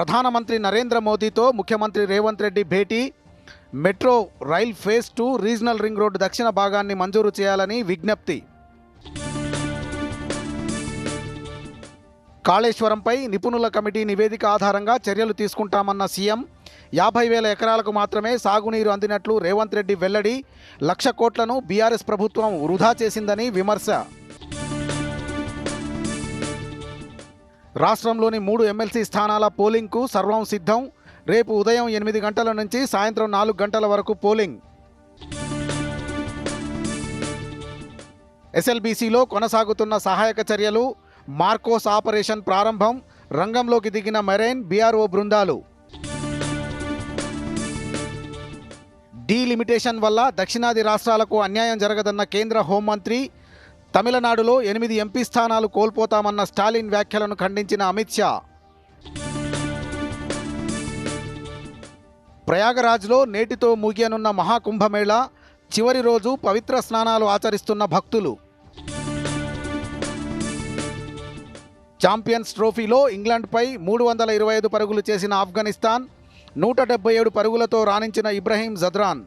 ప్రధానమంత్రి నరేంద్ర మోదీతో ముఖ్యమంత్రి రేవంత్ రెడ్డి భేటీ. Metro rail phase two regional ring road దక్షిణ భాగాన్ని మంజూరు చేయాలని విజ్ఞప్తి. కాళేశ్వరంపై నిపుణుల కమిటీ నివేదిక ఆధారంగా చర్యలు తీసుకుంటామన్న సీఎం యాభై వేల ఎకరాలకు మాత్రమే సాగునీరు అందినట్లు రేవంత్ రెడ్డి వెల్లడి. లక్ష కోట్లను బీఆర్ఎస్ ప్రభుత్వం వృధా చేసిందని విమర్శ. రాష్ట్రంలోని మూడు ఎమ్మెల్సీ స్థానాల పోలింగ్కు సర్వం సిద్ధం. రేపు ఉదయం ఎనిమిది గంటల నుంచి సాయంత్రం నాలుగు గంటల వరకు పోలింగ్. ఎస్ఎల్బీసీలో కొనసాగుతున్న సహాయక చర్యలు మార్కోస్ ఆపరేషన్ ప్రారంభం రంగంలోకి దిగిన మెరైన్ బీఆర్ఓ బృందాలు. డీలిమిటేషన్ వల్ల దక్షిణాది రాష్ట్రాలకు అన్యాయం జరగదన్న కేంద్ర హోంమంత్రి తమిళనాడులో ఎనిమిది ఎంపీ స్థానాలు కోల్పోతామన్న స్టాలిన్ వ్యాఖ్యలను ఖండించిన అమిత్ షా. ప్రయాగరాజ్లో నేటితో ముగియనున్న మహాకుంభమేళ చివరి రోజు పవిత్ర స్నానాలు ఆచరిస్తున్న భక్తులు. ఛాంపియన్స్ ట్రోఫీలో ఇంగ్లాండ్పై మూడు వందల ఇరవై ఐదు పరుగులు చేసిన ఆఫ్ఘనిస్తాన్ నూట డెబ్బై ఏడు పరుగులతో రాణించిన ఇబ్రహీం జద్రాన్.